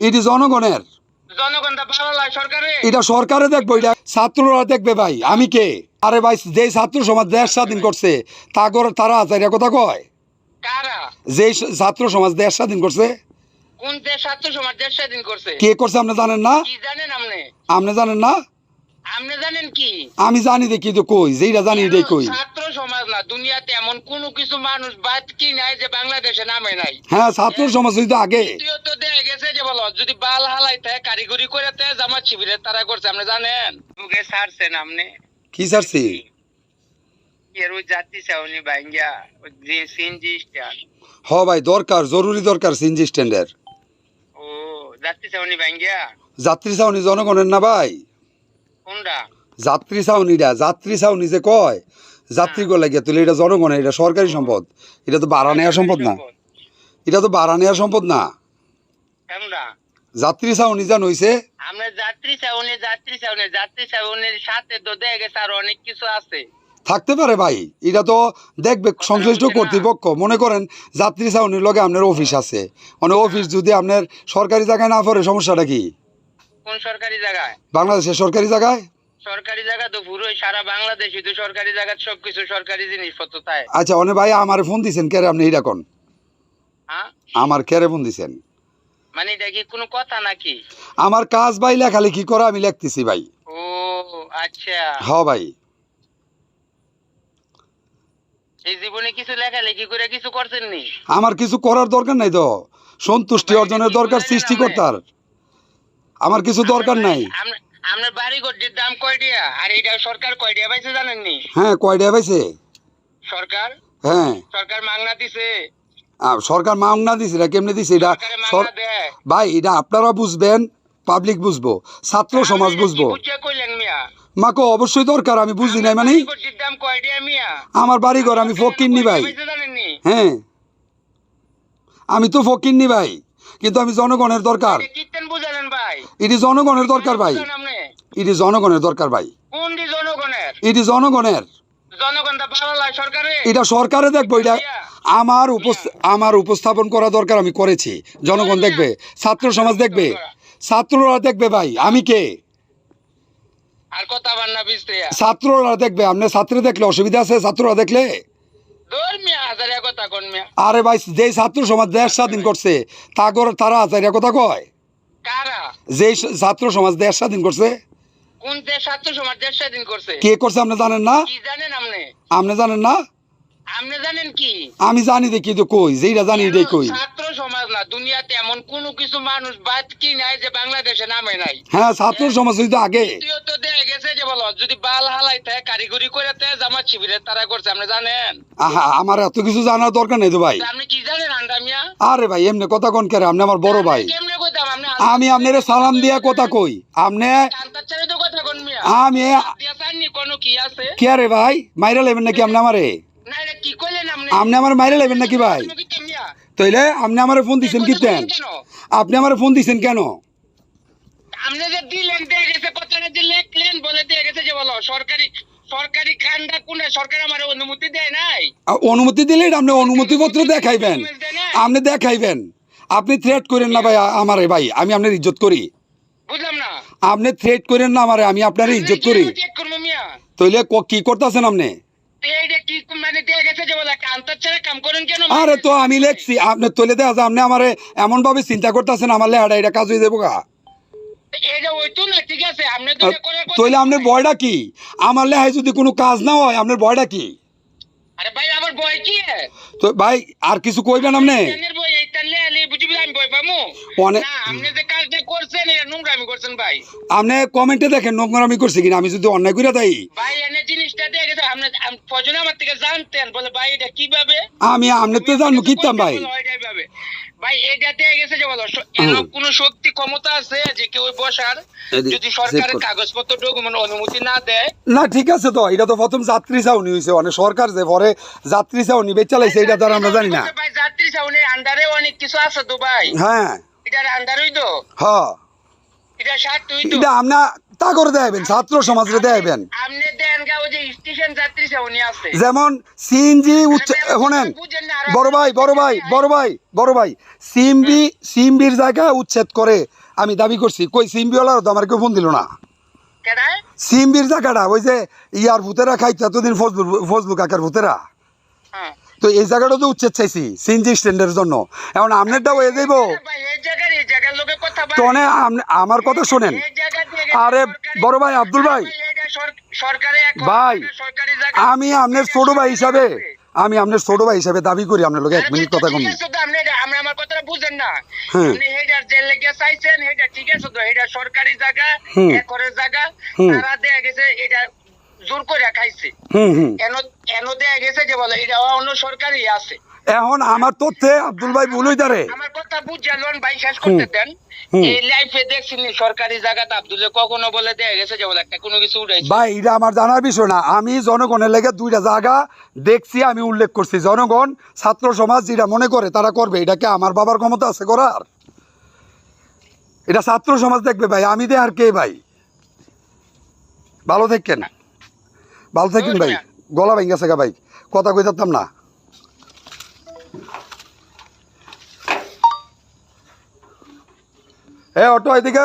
এটি জনগণের। এটা সরকারে দেখব এটা ছাত্ররা দেখবে ভাই আমি কে? আরে ভাই যে ছাত্র সমাজ দেশ স্বাধীন করছে তা করে তারা আচার্য কথা কয়? যে ছাত্র সমাজ দেশ স্বাধীন করছে। কে করছে আপনি জানেন না? আপনি? জানেন না? আমি জানি দেখি তো কই? যেটা জানি এটাই কই। ছাত্র না দুনিয়াতে এমন কোন কিছু মানুষ বাদ কি নাই যে বাংলাদেশে নামে নাই? হ্যাঁ ছাত্র সমাজ হইতো আগে। দেখা গেছে যে বলো যদি বাল হালাই থাকে কারিগরি করে তে জামাত শিবিরের তারা করছে আপনি জানেন? ছাড়ছেন আপনি? কি ছাড়ছি? এর ওই জাতি চাউনি ভাঙ্গা ওই যে সিনজি স্টার হ ভাই দরকার জরুরি দরকার সিনজি স্ট্যান্ডের। ও জাতি চাউনি ভাঙ্গা যাত্রী ছাউনি জনগণের না ভাই? কোনটা? যাত্রী ছাউনিটা যাত্রী ছাউনি যে কয় যাত্রী গো লাগিয়া তুলে এটা জনগণের এটা সরকারি সম্পদ। এটা তো ভাড়া নেওয়ার সম্পদ না। এটা তো ভাড়া নেওয়ার সম্পদ না। যাত্রী ছাউনি জান হইছে। আমরা যাত্রী চাউনি যাত্রী চাউনি যাত্রী চাউনির সাথে তো দেখা গেছে অনেক কিছু আছে। থাকতে পারে ভাই এটা তো দেখবে সংশ্লিষ্ট কর্তৃপক্ষ। মনে করেন যাত্রী ছাউনির লগে আপনার অফিস আছে। মানে অফিস যদি আপনার সরকারি জায়গায় না পড়ে সমস্যাটা কি? কোন সরকারি জায়গায়? বাংলাদেশের সরকারি জায়গায়? সরকারি জায়গা তো পুরোই সারা বাংলাদেশই তো সরকারি জায়গা সবকিছু সরকারি জিনিসপত্র তাই। আচ্ছা অনে ভাই আমার ফোন দিছেন কেরে আপনি এটা কোন? হ্যাঁ? আমার কেরে ফোন দিছেন? মানে এটা কি কোনো কথা নাকি? আমার কাজ ভাই লেখালেখি করা আমি লিখতেছি ভাই। ও আচ্ছা। হ ভাই। এই জীবনে কিছু লেখালেখি করে কিছু করছেন নি? আমার কিছু করার দরকার নাই তো। সন্তুষ্টি অর্জনের দরকার সৃষ্টিকর্তার। আমার কিছু দরকার নাই। আপনার বাড়ি দাম কয় দিয়া? আর সরকার কয় দিয়া পাইছে জানেন নি হ্যাঁ কয়টা পাইছে? সরকার? হ্যাঁ। সরকার মাগনা দিছে। সরকার মাংনা দিছে এটা কেমনে দিছে? এটা দেয়। ভাই এটা আপনারা বুঝবেন পাবলিক বুঝব ছাত্র সমাজ বুঝব। মাকে অবশ্যই দরকার আমি বুঝি নাই মানে কয় দিয়া আমার বাড়ি ঘর আমি ফকির নি ভাই। নি হ্যাঁ। আমি তো ফকির নি ভাই কিন্তু আমি জনগণের দরকার। এটা জনগণের দরকার ভাই। এটি জনগণের দরকার ভাই। কোনটি জনগণের? এটি জনগণের। এটা সরকারে দেখব এটা আমার আমার উপস্থাপন করা দরকার আমি করেছি। জনগণ দেখবে ছাত্র সমাজ দেখবে ছাত্ররা দেখবে ভাই আমি কে? ছাত্ররা দেখবে আপনি ছাত্র দেখলে অসুবিধা আছে ছাত্ররা দেখলে? আরে ভাই যে ছাত্র সমাজ দেশ স্বাধীন করছে তা করে তারা আচার্য কথা কয়? যে ছাত্র সমাজ দেশ স্বাধীন করছে কোন সমাজ দেশ স্বাধীন করছে। কে করছে আপনি জানেন না? কি জানেন আপনি? আপনি জানেন না? আপনি জানেন কি? আমি জানি দেখি তো কই যেটা জানি এটাই কই। ছাত্র সমাজ না দুনিয়াতে এমন কোন কিছু মানুষ বাদ কি নাই যে বাংলাদেশে নামে নাই? হ্যাঁ ছাত্র সমাজ হইতো আগে দেখা গেছে যে বলো যদি বাল হালাই থাকে কারিগরি করে তে জামাত শিবিরের তারা করছে আপনি জানেন? আহা আমার এত কিছু জানার দরকার নেই তো ভাই। আপনি কি জানেন আন্ডা মিয়া আরে ভাই এমনি কথা কোন কেরে আপনি আমার বড় ভাই। আমি আপনার সালাম দিয়া কথা কই। আপনি কান্তার ছেড়ে তো কথা কোন মিয়া আমি চাননি কোনো কি রে ভাই? মাইরা লেবেন নাকি আপনি আমারে? আপনি? আমার মাইরা লেবেন নাকি ভাই? তাইলে আপনি আমার ফোন দিছেন কি আপনি আমার ফোন দিছেন কেন? আপনি যে দিলেন দিয়ে গেছে কথাটা যে লেখলেন বলে দিয়ে গেছে যে বলো সরকারি সরকারি কান্ডা কোনে? সরকার আমার অনুমতি দেয় নাই? অনুমতি দিলে আপনি অনুমতি পত্র দেখাইবেন আপনি দেখাইবেন। আপনি থ্রেট করেন না ভাই আমারে ভাই আমি আপনার ইজ্জত করি। আপনি থ্রেট করেন না আমারে আমি আপনার ইজ্জত করি। তাইলে কি করতেছেন আপনি? মানে আরে তো আমি লেখছি আপনি তৈলে দেখা যায় আপনি আমারে এমন ভাবে চিন্তা করতেছেন আমার লেহাটা এটা কাজ হয়ে যাব গা। তাইলে আপনার বয়টা কি? আমার লেহায় যদি কোনো কাজ না হয় আপনার বয়টা কি? বই কি তো ভাই আর কিছু কইবেন আপনি? বই এইটা লেলে বুঝবি আমি বই পামু? অনেক- আপনি যে কাজটা করছেন এটা নোংরামি করছেন ভাই। আপনি কমেন্টে দেখেন নোংরামি করছে কিনা আমি যদি অন্যায় করে দেয় ভাই এনে জিনিসটা দেখে আপনি আম- আমার থেকে জানতেন বলে ভাই এটা কীভাবে? আমি আপনি তো জানব কিতাম ভাই। ভাই ভাই এটা গেছে যে বলো এরকম কোন শক্তি ক্ষমতা আছে যে কেউ বসার? যদি সরকারের। কাগজপত্র ডকুমেন্ট অনুমতি না দেয়? না ঠিক আছে তো এটা তো প্রথম যাত্রী ছাউনি হয়েছে মানে সরকার যে পরে যাত্রী চাউনি বেচালাইছে এটা তো আমরা জানি না। ভাই যাত্রী ছাউনির আন্ডারে অনেক কিছু আছে তো ভাই। হ্যাঁ। এটার আন্ডারই তো? হ্যাঁ। এটা আপনি তা করে দেবেন ছাত্র উনি আছে। যেমন সিএনজি শোনেন বড় ভাই বড় ভাই বড় ভাই বড় ভাই সিএমবি সিএমবির জায়গা উচ্ছেদ করে আমি দাবি করছি। কই সিএমবিওয়ালার তো আমার কেউ ফোন দিল না। সিএমবির জায়গাটা ওই যে ইয়ার ভূতেরা খাইতো এতদিন ফজলু ফজলু কাকার ভূতেরা। হ্যাঁ। তো এই জায়গাটা তো উচ্ছেদ চাইছি সিএনজি স্ট্যান্ডের জন্য এখন এই জায়গার লোকে কথা তো আমার কথা শোনেন আরে বড় ভাই আব্দুল ভাই ভাই, আমি আপনার ছোট ভাই হিসাবে আমি আপনার ছোট ভাই হিসাবে দাবি করি আপনার লোক এক মিনিট কথা কম বুঝেন না হ্যাঁ। আপনি হেডার লেগে চাইছেন এটা ঠিক আছে তো এটা সরকারি জায়গা। একরের জায়গা। তারা দেয়া গেছে এটা জোর করে খাইছে। এন দেয়া গেছে যে বলে এটা অন্য আছে। এখন আমার তথ্যে আব্দুল ভাই আমার কথা বুঝলেন ভাই শেষ করতে দেন। এই লাইফে দেখছিনি সরকারি আব্দুলে কখনো বলে দেয়া গেছে যে বলে একটা কোনো কিছু উঠাইছে ভাই এটা আমার জানার বিষয় না। আমি জনগণের লেগে দুইটা জায়গা দেখছি আমি উল্লেখ করছি। জনগণ ছাত্র সমাজ যেটা মনে করে তারা করবে। এটাকে আমার বাবার ক্ষমতা আছে করার? এটা ছাত্র সমাজ দেখবে ভাই। আমি দে আর কে ভাই? ভালো থাকেন। ভালো থাকেন ভাই। গলা ভাই গেছে ভাই। কথা কই থাকতাম না। এ অটো এদিকে